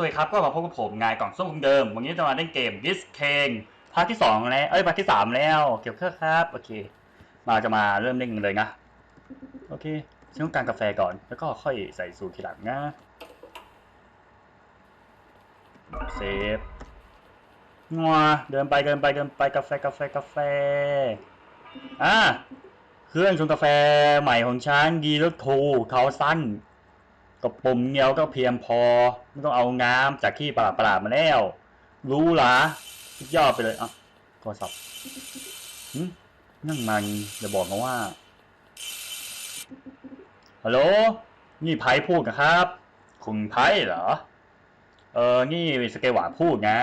วัสดีครับก็มาพบกับผมงายกล่องส้มคงเดิม วันนี้จะมาเล่นเกม This King ภาคที่สองแล้วเอ้ยภาคที่สามแล้วเกี่ยวกับครับโอเค มาจะมาเริ่มเล่นกันเลยนะโอเคฉันต้องการกาแฟก่อน แล้วก็ค่อยใส่สูตรทีหลังนะเซฟงัวเดินไปเดินไปเดินไปกาแฟกาแฟกาแฟอะเครื่องชงกาแฟใหม่ของฉันดีแล้วทูเขาสั้น กระปุ่มเงียวก็เพียงพอ ไม่ต้องเอาน้ำจากที่ประหลาดประหลาดๆมาแล้ว รู้หรอยอดไปเลยอะโทรศัพท์นั่งมันอย่าบอกนะว่าฮัลโหลนี่ไพ่พูดนะครับ คุณไพ่เหรอ เออนี่สเกลหวานพูดนะ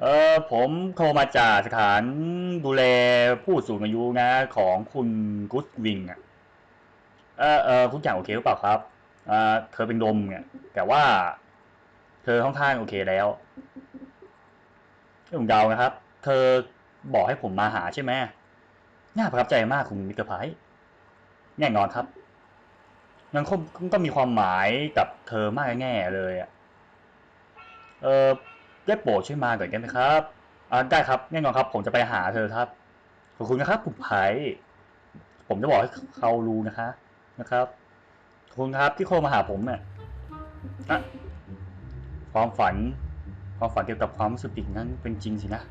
เออผมโทรมาจากสถานดูแลผู้สูงอายุนะ ของคุณกุสวิงอะเออเออทุกอย่างโอเคหรือเปล่าครับ เธอเป็นลมเนี่ยแต่ว่า เธอค่อนข้างโอเคแล้วผมเดานะครับ เธอบอกให้ผมมาหาใช่ไหมน่าประทับใจมากคุณมิสเตอร์ไพร์แน่นอนครับมันก็ก็มีความหมายกับเธอมากแง่เลยอะ เออได้โปรดช่วยมาก่อนได้ไหมครับอ่าได้ครับแน่นอนครับ ผมจะไปหาเธอครับ ขอบคุณนะครับคุณไพร์ผมจะบอกให้เขารู้นะคะ นะครับ คุณครับที่โทรมาหาผมเนี่ยอะความฝัน ความฝันเกี่ยวกับความรู้สึกผิดนั้นเป็นจริงสินะ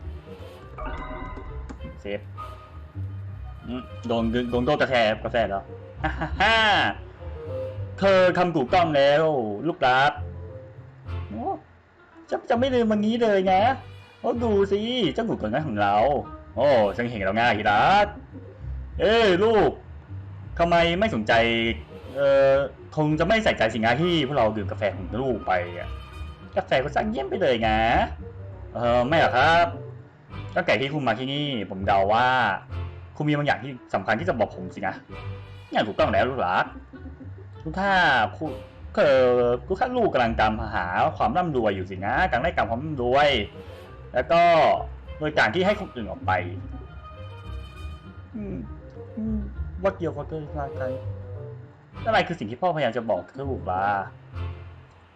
เซฟอืมโดนโดนโดนกาแฟกาแฟแล้วฮ่าฮ่าฮ่าเธอทำถูกต้องแล้ว ลูกรักโอ้จะจะไม่ลืมวันนี้เลยนะโอ้ดูสิเจ้าหนูตัวนั้นของเรา โอ้ฉันเห็นแล้วง่ายทีรักเอ้ยลูกทำไมไม่สนใจ เออคงจะไม่ใส่ใจสิ่งที่พวกเราดื่มกาแฟของลูกไปอะกาแฟก็สั่งเยี่ยมไปเลยนะเออไม่หรอกครับตั้งแต่ที่คุณมาที่นี่ ผมเดาว่า คุณมีบางอย่างที่สำคัญที่จะบอกผมสินะอย่างถูกต้องแล้วลูกหลานทุกท่าคุณก็ทุกท่าลูกกำลังตามหาความร่ำรวยอยู่สินะกำลังได้การความร่ำรวย แล้วก็โดยการที่ให้คนอื่นออกไป อืมอืมว่าเกี่ยวกับเรื่องอะไรอะไรคือสิ่งที่พ่อพยายามจะบอกลูกว่า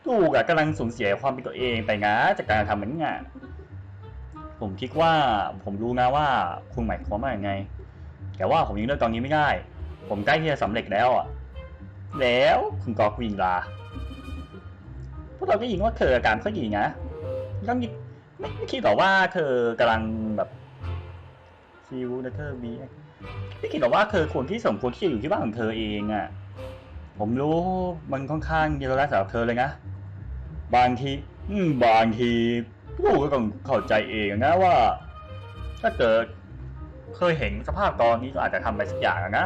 ลูกอะกำลังสูญเสียความเป็นตัวเองไปนะจากการทำเหมือนนี้อะผมคิดว่าผมรู้นะว่าคุณหมายความว่าอย่างไง แต่ว่าผมยังเลือกตอนนี้ไม่ได้ ผมใกล้ที่จะสำเร็จแล้วอะแล้วคุณกอกวินลาพวกเราก็ยินว่าเธออาการก็ดีนะก็มีไม่ไม่คิดหรอกว่าเธอกำลังแบบฟิวนะเธอมีไม่คิดหรอกว่าเธอควรที่สมควรที่จะอยู่ที่บ้านของเธอเองอะ ผมรู้มันค่อนข้างเยอะแล้วสำหรับเธอเลยนะ บางที อืม บางทีลูกก็ต้องเข้าใจเองนะว่า ถ้าเกิดเคยเห็นสภาพตอนนี้ก็อาจจะทำอะไรสักอย่างนะ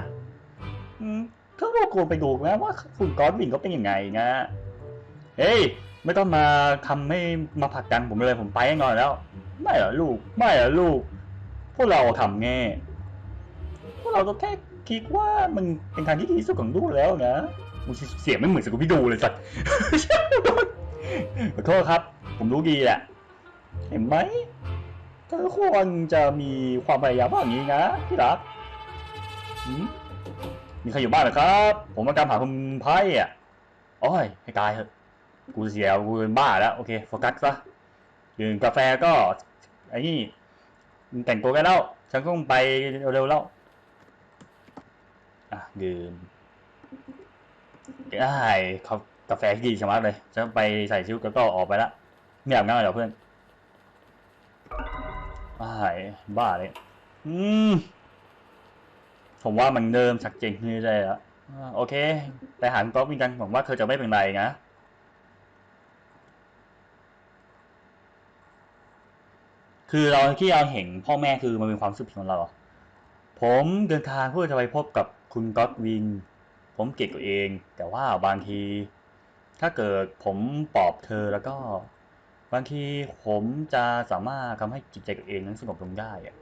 อืมเธอก็ควรไปดูนะว่าคุณกอดวินเขาเป็นยังไงนะ เฮ้ยไม่ต้องมาทำให้มาผลักดันผมเลยผมไปแน่อนแล้ว ไม่เหรอลูก ไม่เหรอลูก พวกเราทำแง่พวกเราก็แค่ คิดว่ามันเป็นทางที่ดีที่สุดของลูกแล้วนะอุ๊ยเสียงไม่เหมือนสกูพี่ดูเลยสัตว์ขอโทษครับ ผมรู้ดีแหละ เห็นไหมเธอควรจะมีความพยายามว่าอย่างนี้นะพี่รักมีใครอยู่บ้านหรอครับ ผมมาตามหาคุณไพ่อะโอ้ยให้ตายเถอะ กูเสียกูเป็นบ้าแล้ว โอเคโฟกัสซะดื่มกาแฟก็ไอ้นี่แต่งตัวกันแล้ว ฉันก็ต้องไปเร็วๆแล้ว อะดื่มได้เขากาแฟดีชะมัดเลยจะไปใส่ชุดแล้วก็ออกไปละไม่อาบน้ำเหรอเพื่อนบ้าบ้าเลย อืม ผมว่ามันเริ่มชักเจนขึ้นเรื่อยๆแล้วโอเค ไปหาคุณก๊อฟวินกันผมว่าเธอจะไม่เป็นไรนะคือเราที่เราเห็นพ่อแม่คือมันเป็นความสุขของเรา ผมเดินทางเพื่อจะไปพบกับ คุณก๊อตวิน ผมเก่งตัวเอง แต่ว่าบางที ถ้าเกิดผมปลอบเธอแล้วก็ บางทีผมจะสามารถทำให้จิตใจตัวเองนั้นสงบลงได้อะ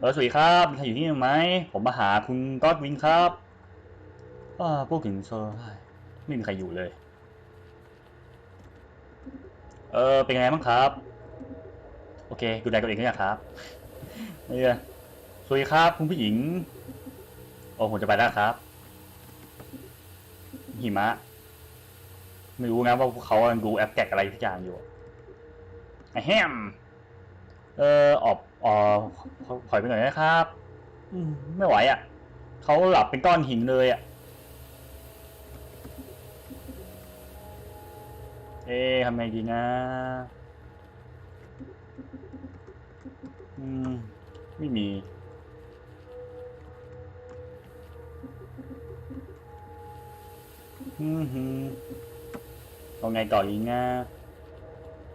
เออสวัสดีครับมีใครอยู่ที่นี่ไหม ผมมาหาคุณก๊อตวินครับอ่าพวกถึงเซอร์ไม่มีใครอยู่เลย เออเป็นไงบ้างครับ โอเค ดูแลตัวเองด้วยนะครับ นี่เลย สวัสดีครับ คุณผู้หญิง โอ้ผมจะไปแล้วครับ หิมะ ไม่รู้นะว่าพวกเขาดูแอปแกกอะไรทุกอย่างอยู่ไอ้แฮม เออออกออกถอยไปหน่อยนะครับ อืมไม่ไหวอะ เขาหลับเป็นก้อนหินเลยอะ เอ๊ะทำไงดีนะอืม ไม่มี เอาไงต่ออีกนะ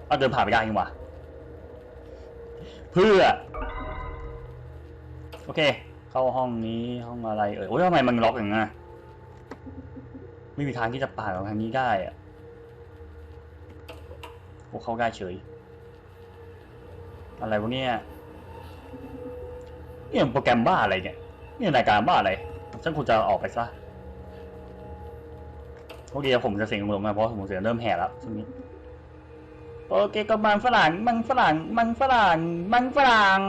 เอาเดินผ่านไปได้ยังวะเพื่อ โอเค เข้าห้องนี้ห้องอะไรเอ่ยโอ้ยทำไมมันล็อกอย่างนั้ไม่มีทางที่จะผ่านออกทางนี้ได้อะโอ้เข้าได้เฉย อะไรวะเนี่ยนี่มันโปรแกรมบ้าอะไรเนี่ยนี่รายการบ้าอะไรฉันควรจะออกไปซะ โอเคผมจะเสียงลงมาเพราะผมเสียงเริ่มแห่แล้วช่วงนี้โอเคก็มันฝรั่งมันฝรั่งมันฝรั่งมันฝรั่ง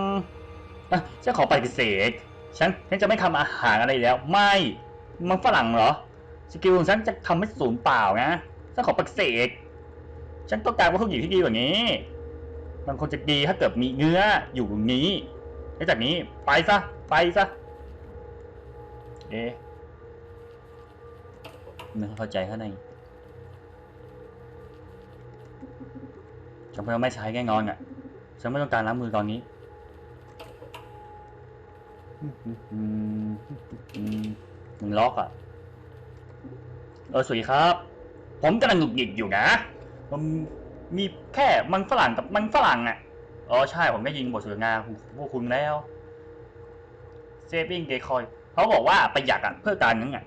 อะฉันขอปฏิเสธฉันฉันจะไม่ทำอาหารอะไรแล้ว ไม่มันฝรั่งเหรอสกิลของฉันจะทำให้ศูนย์เปล่านะฉันขอปฏิเสธฉันต้องการวัตถุดิบที่ดีกว่านี้มันคงจะดีถ้าเกิดมีเนื้ออยู่ตรงนี้แล้วจากนี้ไปซะไปซะเอ๊ะ ไม่เข้าใจข้างในจำเป็นว่าไม่ใช้แน่นอนอะฉันไม่ต้องการล้างมือตอนนี้มึงล็อกอะ เออสวัสดีครับ ผมกำลังหงุดหงิดอยู่นะมันมีแค่มันฝรั่งกับมันฝรั่งอะ อ๋อใช่ผมได้ยินบทสนทนาพวกคุณแล้ว saving decoy เขาบอกว่าประหยัดอะเพื่อการนึงอะ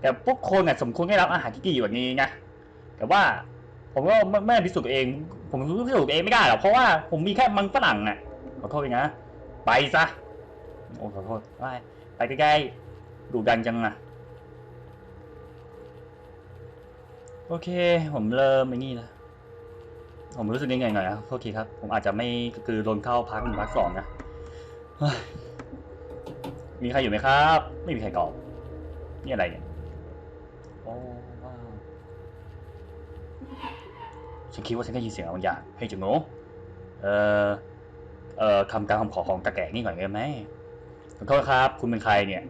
แต่พวกคนอะสมควรได้รับอาหารที่ดีกว่านี้นะแต่ว่าผมก็ไม่ไม่พิสูจน์ตัวเอง ผมพิสูจน์ตัวเองไม่ได้หรอกเพราะว่าผมมีแค่มันฝรั่งอะขอโทษนะไปซะโอ้ขอโทษไปไปใกล้ๆดูดันจังอะโอเค ผมเริ่มไอ้นี่นะผมรู้สึกยังไงหน่อยนะโทษทีครับ ผมอาจจะไม่คือโดนเข้าพักหนึ่งพักสองนะมีใครอยู่ไหมครับ ไม่มีใครตอบนี่อะไรเนี่ย ว้าฉันคิดว่าฉันได้ยินเสียงอะไรบางอย่างเฮ้ยจังโง่เอ่อเอ่อคำการคำขอของตะแก่นี่ก่อนได้ไหมขอโทษครับ คุณเป็นใครเนี่ย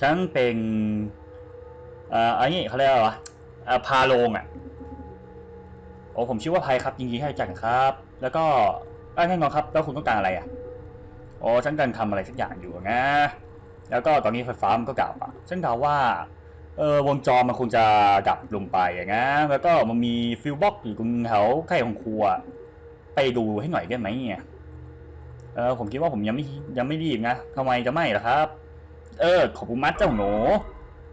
ฉันเป็นเอ่ออันนี้เขาเรียกว่าอะไรวะเอ่อพาโลงอะโอ้ผมชื่อว่าไพครับยินดีให้จักครับ แล้วก็เอ้แน่นอนครับ แล้วคุณต้องการอะไรอะโอ้ฉันกำลังทำอะไรสักอย่างอยู่นะแล้วก็ตอนนี้ไฟฟ้ามันก็กลับอะฉันเดาว่า เออวงจรมันคงจะดับลงไปอย่างงี้นแล้วก็มันมีฟิวบ็อกอยู่ตรงแถวใกล้ของครัว ไปดูให้หน่อยได้ไหมเนี่ยเออผมคิดว่าผมยังไม่ยังไม่รีบนะทำไมจะไม่ล่ะครับ เออ ขอบคุณมัดเจ้าหนู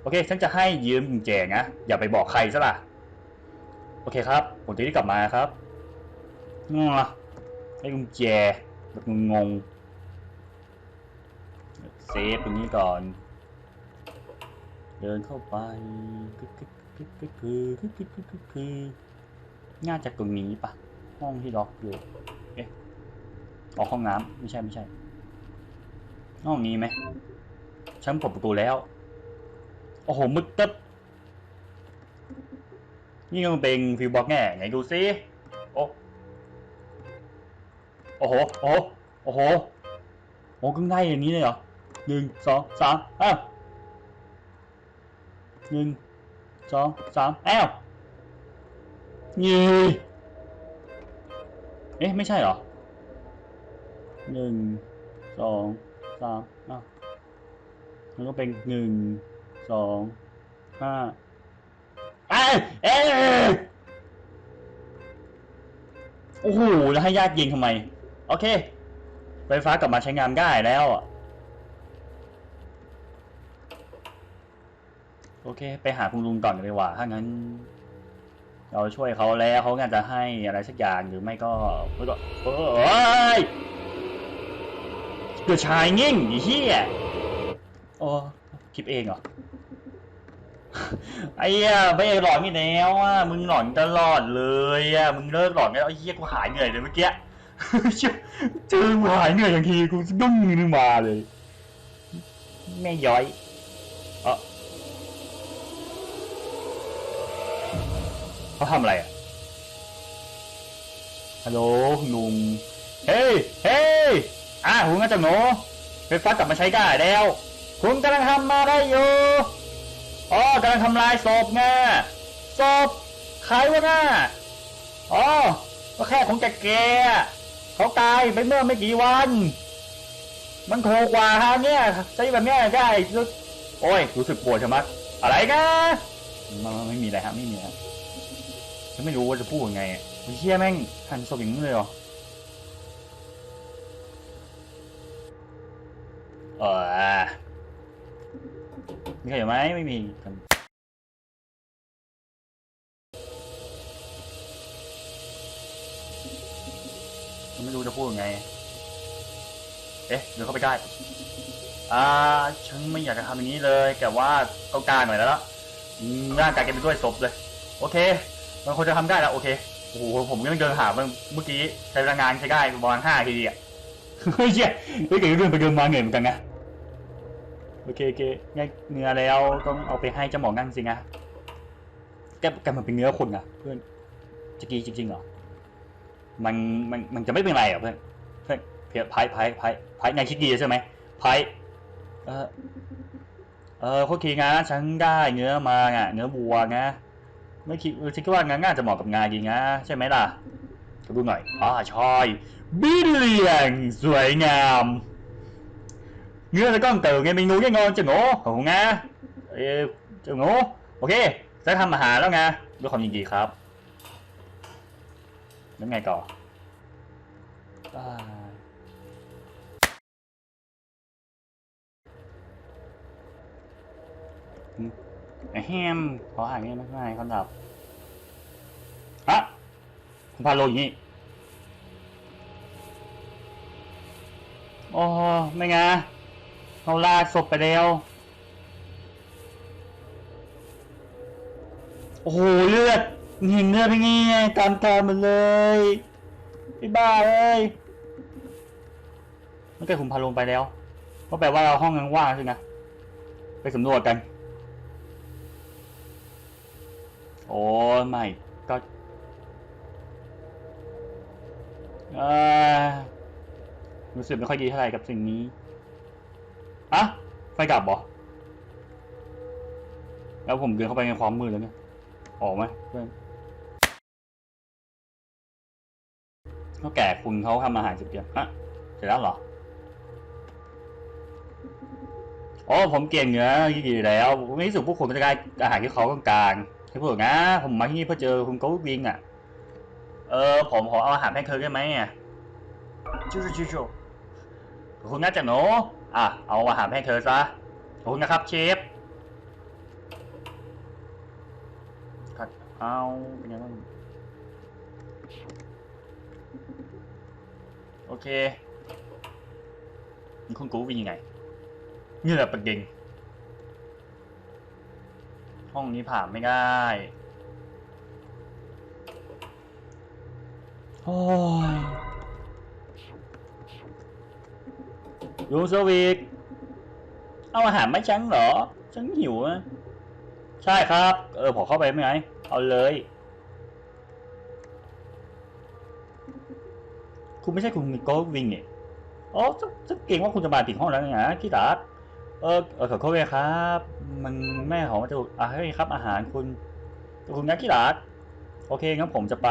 โอเค ฉันจะให้ยืมกุญแจนะอย่าไปบอกใครซะล่ะ โอเคครับ ผมจะรีบกลับมาครับงอให้กุญแจแบบงงเซฟตรงนี้ก่อน เดินเข้าไปกึกกึกกึกกึกกึกกึกกึกกึกกึกกึกน่าจะตรงนี้ปะห้องที่ล็อกอยู่เอ๊ะออกห้องน้ำไม่ใช่ไม่ใช่ ห้องนี้ไหมฉันเปิดประตูแล้ว โอ้โหมึดตึ๊บนี่มันเป็นฟิวบอกแง่ไหนดูซิโอ้โอ้โหโอ้โหโอ้โหโอ้ก็ง่ายอย่างนี้เลยเหรอหนึ่งสองสามอ้าว หนึ่งสองสามแอวยีเอ๊ะ ไม่ใช่เหรอหนึ่งสองสามอ้าวมันก็เป็นหนึ่งสองห้าเอ้ยเอ้ยโอ้โห แล้วให้ญาติยิงทำไม โอเค ไฟฟ้ากลับมาใช้งานได้แล้วอะ อเค ไปหาคุณลุงก่อนดีกว่า ถ้างั้น เราช่วยเขาแล้วเขาน่าจะให้อะไรสักอย่างหรือไม่ก็ไม่ก็เอ้ยเกิดชายงิ่งไอ้เหี้ยโอ้คลิปเองเหรอไอ้เหี้ยไม่หลอนนี่แล้วอะมึงหลอนตลอดเลยอะมึงเลิกหลอนแล้วไอ้เหี้ยกูหายเหนื่อยเลยเมื่อกี้เจอกูหายเหนื่อยอย่างทีกูดุ้งนึงมาเลย แม่ย้อย เขาทำอะไรอะ ฮัลโหลคุณลุง เฮ้ย เฮ้ยอะคุณก็จะหนูไฟฟ้ากลับมาใช้ได้แล้ว คุณกำลังทำมาได้อยู่อ๋อกำลังทำลายศพไงศพใครวะน่ะอ๋อก็แค่ของแกแกๆเขาตายไปเมื่อไม่กี่วัน มันถูกกว่าทางเนี้ยใช้แบบเนี้ยได้รู้โอ้ย รู้สึกปวดใช่ไหมอะไรกันมันมันไม่มีอะไรฮะไม่มีฮะ ฉันไม่รู้ว่าจะพูดยังไงไอ้เชี่ยแม่งหันศพอย่างนี้เลยเหรอเออมีใครอยู่ไหมไม่มีฉันไม่รู้จะพูดยังไง เอ๊ะเดินเข้าไปใกล้อ่าฉันไม่อยากจะทำอย่างนี้เลย แต่ว่าต้องการหน่อยแล้วล่ะร่างกายแกเป็นด้วยศพเลย โอเค มันควรจะทำได้แล้วโอเค โอ้โหผมยังเดินหาเมื่อเมื่อกี้ใช้พลังงานใช้ได้ประมาณห้าทีดีอะเฮ้ยเชียเฮ้ยเกิดเรื่องไปเดินมาเหนื่อยเหมือนกันนะโอเคโอเคงั้นเนื้อแล้วต้องเอาไปให้เจ้าหมองั่งสินะแกแกมันเป็นเนื้อคนอะเพื่อนจะกีจริงๆเหรอมันมันมันจะไม่เป็นไรเหรอเพื่อนเพื่อนเพียไพ่ไพ่ไพ่ไพ่นายคิดดีใช่ไหมไพ่เออเออโอเคงะฉันได้เนื้อมาไงเนื้อวัวนะ ไม่คิดฉันคิดว่างานง่าจะเหมาะกับงานกีงะใช่ไหมล่ะก็ดูหน่อยอ๋อชอยบิลเลียงสวยงามเงื่อนแล้อก็เติมไงเมนูแน่นอนจะโง่ของงาเออจะโง่โอเคจะทำอาหารแล้วไงด้วยความยินดีครับแล้วไงก่อ ไอ้แฮมขออ่านนี่ไม่ใช่คำตอบฮะคุณพาโลอย่างนี้โอ้ไม่ไงเขาลากศพไปแล้ว โอ้โหเลือดเห็นเลือดเป็นไงตามตามมันเลยไอ้บ้าเอ้ยมันก็ขุมพาลงไปแล้วก็แปลว่าเราห้องยังว่างใช่ไหมไปสำรวจกัน โอ้ไม่ก็อ่อรู้สึกไม่ค่อยดีเท่าไหร่กับสิ่งนี้อะไฟดับเหรอ แล้วผมเดินเข้าไปในความมืดแล้วเนี่ย ออกไหมเพื่อนเขาแก่คุณเขาทำอาหารเสร็จยังอะเสร็จแล้วเหรอโอ้ผมเก่งเนื้อกี่แล้ว ไม่รู้สึกพวกคุณจะได้อาหารที่เขาต้องการ พูดนะ ผมมาที่นี่เพื่อเจอคุณโกวิงอะ เออ ผมขอเอาอาหารให้เธอได้ไหมอะชิวชิวชิวขอบคุณนะจ๊ะหนูอะ เอาอาหารให้เธอซะขอบคุณนะครับเชฟขัดเอาเป็นไงบ้างโอเคนี่คุณกูวิงยังไงนี่แหละประเด็น ห้องนี้ผ่านไม่ได้ โอ้ยยูเซอร์วิกเอาอาหารไม่ฉันเหรอ ฉันหิวอะใช่ครับ เออผมเข้าไปไหมไง เอาเลย คุณไม่ใช่คุณโกวิงเนี่ยอ๋อฉันฉันเก่งว่าคุณจะมาติดห้องแล้วนะพี่ดาร์ เออเออขอโทษด้วยครับ มันแม่ของมันจะอะให้ครับอาหารคุณคุณนักกีฬาโอเคงั้นผมจะไป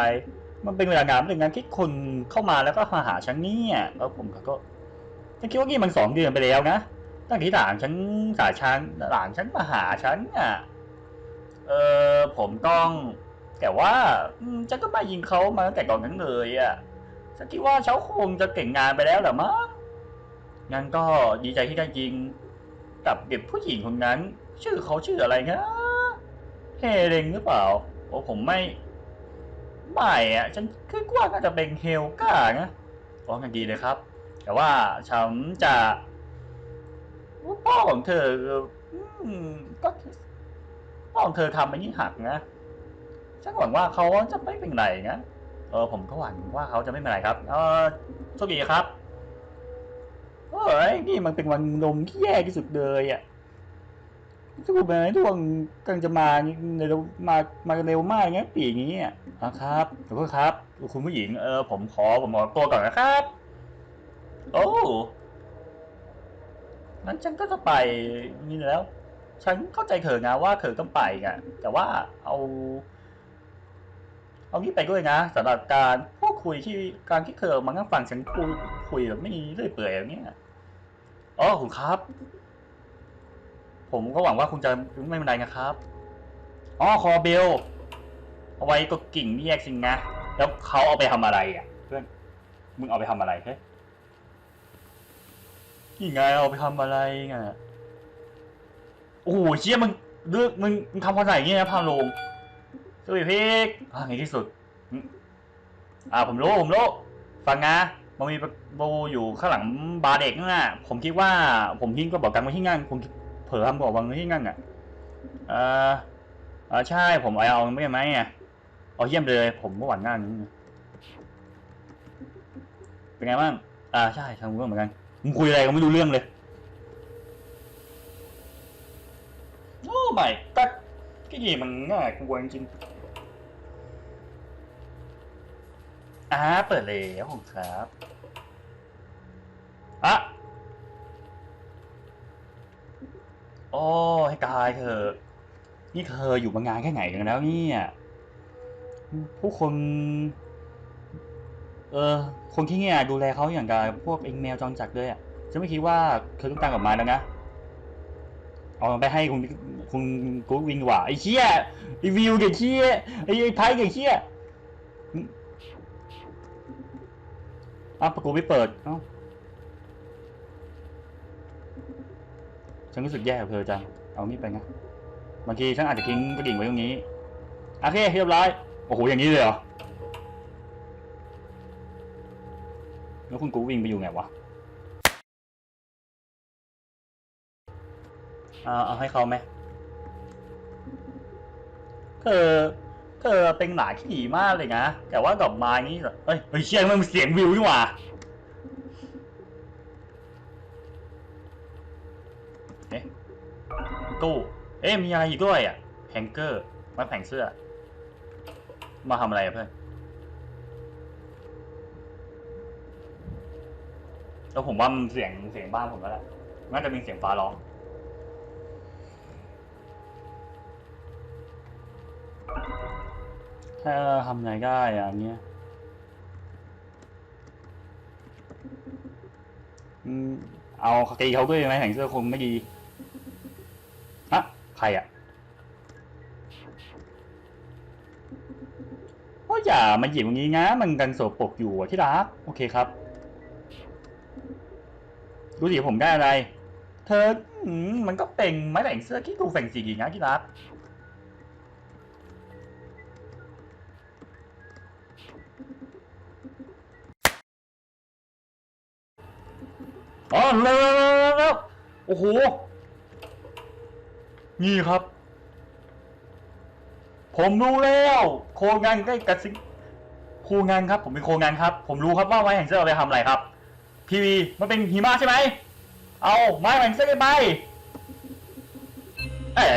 มันเป็นเวลางานหนึ่งงานที่คนเข้ามาแล้วก็มาหาฉันเนี่ยแล้วผมก็ฉันคิดว่านี่มันสองเดือนไปแล้วนะตั้งที่หลานฉันสาฉันหลานฉันมาหาฉันอะเออผมต้อง แต่ว่าฉันก็มายิงเขามาตั้งแต่ก่อนนั้นเลยอะฉันคิดว่าเขาคงจะเก่งงานไปแล้วแหละมั้งงั้นก็ดีใจที่ได้ยิง กับเด็กผู้หญิงคนนั้น ชื่อเขาชื่ออะไรนะเฮเรงหรือเปล่า โอ้ผมไม่ไม่อะฉันคิดว่าน่าจะเป็นเฮลกานะอ๋องั้นดีเลยครับ แต่ว่าฉันจะพ่อของเธอก็พ่อของเธอทำอันนี้หักนะฉันหวังว่าเขาจะไม่เป็นไรนะเออผมก็หวังว่าเขาจะไม่เป็นไรครับ เออโชคดีครับ เฮ้ยนี่มันเป็นวันนมที่แย่ที่สุดเลยอะสู้ไปไหนทุกคนกำลังจะมาเร็วมามาเร็วมากอย่างเงี้ยปีอย่างเงี้ยอะครับขอโทษครับ คุณผู้หญิงเออผมขอผมขอตัวก่อนนะครับ โอ้งั้นฉันก็จะไปนี่แล้ว ฉันเข้าใจเขอนะว่าเขอต้องไปไงแต่ว่าเอา เอางี้ไปด้วยนะสำหรับการพูดคุยที่การที่เธอมานั่งฟังฉันคุย คุยแบบไม่เรื่อยเปื่อยอย่างเงี้ยอ๋อคุณครับ ผมก็หวังว่าคุณจะไม่เป็นไรนะครับอ๋อคอเบลเอาไว้ก็กิ่งแยกสิงนะแล้วเขาเอาไปทำอะไรอะ เพื่อนมึงเอาไปทำอะไรเฮ้ยนี่ไงเอาไปทำอะไรไงโอ้โหเชี่ยมึงเลือกมึงมึงทำความใส่อย่างเงี้ยนะพาโลงสวีพิกอ่าในที่สุด อ่าผมรู้ผมรู้ฟังนะ มันมีโบอยู่ข้างหลังบาร์เด็กนั่นน่ะผมคิดว่าผมทิ้งก็บอกกันไว้ที่งั้นผมเผลอทำบอกวางไว้ที่งั้นอะเออเออใช่ผมเอาเอาไม่ไหมอะเอาเยี่ยมเลย ผมเมื่อวันงานนี้เป็นไงบ้างอ่าใช่ทำเรื่องเหมือนกันมึงคุยอะไรก็ไม่รู้เรื่องเลยโอ้ไม่ก็ก็ยี่มันง่ายกลัวจริง อ่าเปิดแล้วผมครับอะโอ้ให้กายเธอะนี่เธออยู่มางานแค่ไหนกันแล้วเนี่ยผู้คน เออ คนที่เนี่ยดูแลเขาอย่างกับพวกเองแมวจองจัดเลยอะฉันไม่คิดว่าเธอต้องการกลับมาแล้วนะ เอาไปให้คุณคุณกูวินดีกว่าไอ้เชี่ยรีวิวเกี่ยเชี่ยไอ้ไอ้ไทยเกี่ยเชี่ย อ้าวประตูไม่เปิด เอ้า ฉันรู้สึกแย่กับเธอจัง เอานี่ไปนะบางทีฉันอาจจะทิ้งกระดิ่งไว้ตรงนี้ โอเค เรียบร้อย โอ้โห อย่างนี้เลยเหรอ แล้วคุณกูวิ่งไปอยู่ไงวะเอาเอาให้เขาไหมเธอ เธอเป็นหมาที่ดีมากเลยนะ แต่ว่าดอกไม้นี่แบบเอ้ยเฮ้ยเชี่ยมันเสียงวิวนี่หว่าเอ๊ะตู้เอ๊ะมีอะไรอีกด้วยอะแฮงเกอร์ไมาแผงเสื้อ มาทำอะไรเพื่อนแล้วผมว่ามันเสียงเสียงบ้านผมแล้วแหละน่าจะมีเสียงฟ้าร้อง ถ้าทำไงได้อะอันเนี้ยเอาตีเขาด้วยไหมแข่งเสื้อคงไม่ดีฮะใครอะก็อย่ามาหยิบอย่างนี้นะมันกันโสปกอยู่ที่รักโอเคครับดูสิผมได้อะไร เธอมันก็เป็นไม้แต่งเสื้อที่ดูแฝงสีนะที่รัก อ๋อเร็วเร็วโอ้โห นี่ครับ ผมรู้แล้ว โคงานใกล้กับสิงโคงานครับ ผมเป็นโคงานครับ ผมรู้ครับว่าไม้แห่งเสื้อเอาไปทำอะไรครับพีวีมันเป็นหิมะใช่ไหม เอาไม้แห่งเสื้อไป เอ๋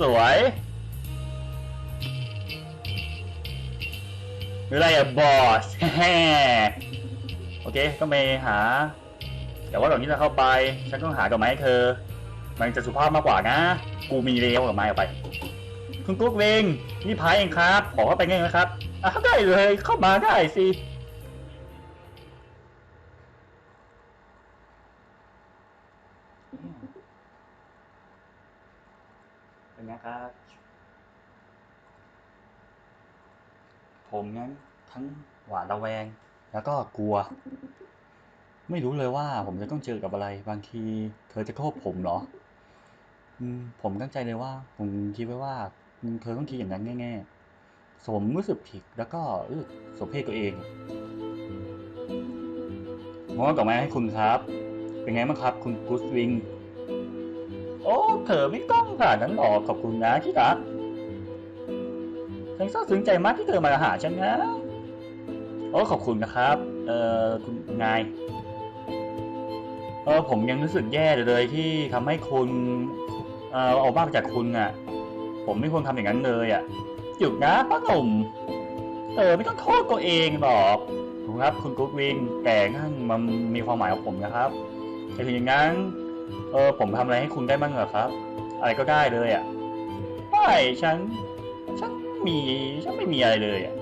สวยหรืออะไรอะบอส โอเค ก็ไปหา แต่ว่าก่อนที่จะเข้าไป ฉันต้องหาดอกไม้ให้เธอ มันจะสุภาพมากกว่านะ กูมีเลี้ยวดอกไม้ออกไป คุณกุ๊กเวงนี่พายเองครับ ขอเข้าไปง่ายนะครับอะได้เลยเข้ามาได้สิเป็นไงครับ ผมนั้นทั้งหวาดระแวง แล้วก็กลัว ไม่รู้เลยว่าผมจะต้องเจอกับอะไร บางทีเธอจะโทษผมเหรอ อืม ผมตั้งใจเลยว่า ผมคิดไว้ว่าเธอต้องคิดอย่างนั้นแน่ๆสมรู้สึกผิดแล้วก็เออสมเพศตัวเองมอบดอกไม้ให้คุณครับ เป็นไงบ้างครับ คุณกูสวิง โอ้เธอไม่ต้องขนาดนั้นหรอกขอบคุณนะที่รักฉันซาบซึ้งใจมากที่เธอมาหาฉันนะ โอ้ขอบคุณนะครับ เอ่อคุณนาย ออผมยังรู้สึกแย่เลยที่ทำให้คุณเอ่อออกมาจากคุณอะ ผมไม่ควรทำอย่างนั้นเลยอะหยุดนะป้าหนุ่มเออไม่ต้องโทษตัวเองหรอกครับ คุณกุ๊กวิงแต่นั่นมันมีความหมายของผมนะครับแต่ถึงอย่างนั้นเออผมทำอะไรให้คุณได้บ้างเหรอครับ อะไรก็ได้เลยอะไม่ฉันฉันมีฉันไม่มีอะไรเลยอะ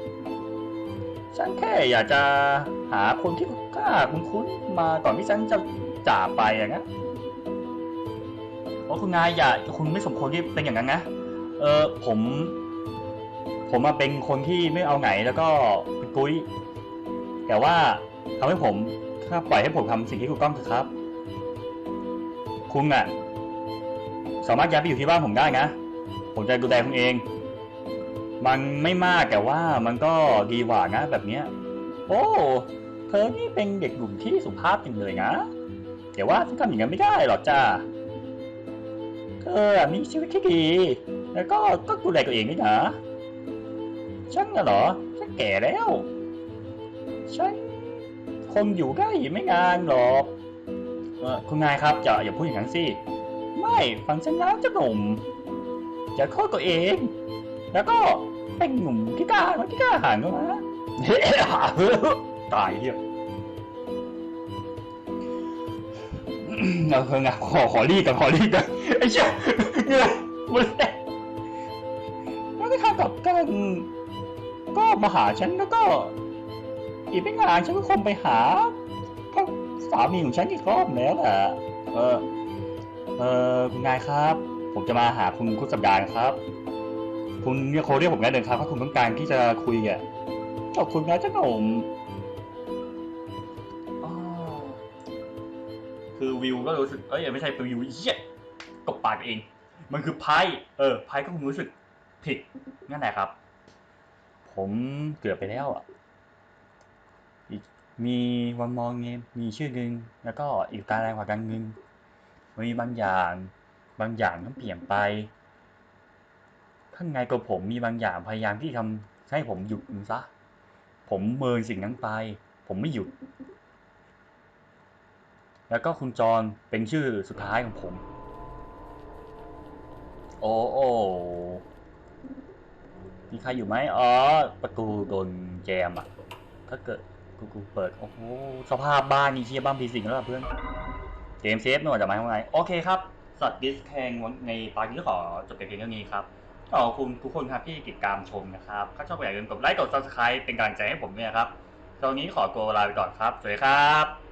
ฉันแค่อยากจะหาคนที่กล้าคุ้นๆมาก่อนที่ฉันจะ จาไปอย่างนั้นโอ้คุณนายอย่าคุณไม่สมควรที่เป็นอย่างนั้นนะเออผม ผมมาเป็นคนที่ไม่เอาไหนแล้วก็เป็นกุ้ย แต่ว่าทำให้ผมถ้าปล่อยให้ผมทำสิ่งที่ถูกต้องเถอะครับ คุณอะ สามารถย้ายไปอยู่ที่บ้านผมได้นะ ผมจะดูแลคุณเอง มันไม่มากแต่ว่ามันก็ดีกว่านะแบบเนี้ย โอ้ เธอนี่เป็นเด็กหนุ่มที่สุภาพจริงเลยนะ แต่ว่าฉันทำอย่างนั้นไม่ได้หรอกจ้าเธออมีชีวิตที่ดี แล้วก็ก็ดูแลตัวเองด้วยนะฉันน่ะเหรอ ฉันแก่แล้ว ฉันคงอยู่ได้ไม่นานหรอกเออคุณนายครับจะอย่าพูดอย่างนั้นสิ ไม่ฟังฉันนะเจ้าหนุ่มอย่าโทษตัวเอง แล้วก็เป็นหนุ่มที่กล้ามาที่กล้าหาญก็มาเฮ้ยตายเหี้ย เอาเถอะนะขอขอรีบกันขอรีบกันไอ้เชี่ยเหนื่อยหมดแล้วแล้วก็ข้ากับกันก็มาหาฉันแล้วก็ อีกไม่นานฉันก็คงไปหาพ่อสามีของฉันอีกรอบแล้วแหละเออเออคุณนายครับ ผมจะมาหาคุณคุณสัปดาห์นะครับ คุณเนี่ยโคเรียกผมได้เลยครับถ้าคุณต้องการที่จะคุยอะขอบคุณนะเจ้าหนุ่ม คือวิวก็รู้สึกเอ้ยไม่ใช่เป็นวิวเหี้ยกบปากเอง มันคือไพ่เออไพ่ก็คงรู้สึกผิดนั่นแหละครับ ผมเกือบไปแล้วอะอีกมีวันมองเงมมีชื่อหนึ่งแล้วก็อีกการแรงกว่ากันหนึ่งมีบางอย่าง บางอย่างต้องเปลี่ยนไปข้างในตัวผมมีบางอย่างพยายามที่ทำให้ผมหยุดมันซะผมเมินสิ่งนั้นไป ผมไม่หยุด แล้วก็คุณจรเป็นชื่อสุดท้ายของผม โอ้โอ้มีใครอยู่ไหมอ๋อ ประตูโดนแจมอะ ถ้าเกิดกูกูเปิด โอ้โห สภาพบ้านนี่เชียบ้านพีสิงแล้วเพื่อน เกมเซฟหน่อยจะมาทำไง โอเคครับ สัตว์ดิสแทงในปาร์ตี้ขอจบเพียงเท่านี้ครับขอบคุณทุกคนครับที่ติดตามชมนะครับ ถ้าชอบอย่าลืมกดไลค์ กด subscribe เป็นกำลังใจให้ผมด้วยครับ ตอนนี้ขอตัวลาไปก่อนครับ สวัสดีครับ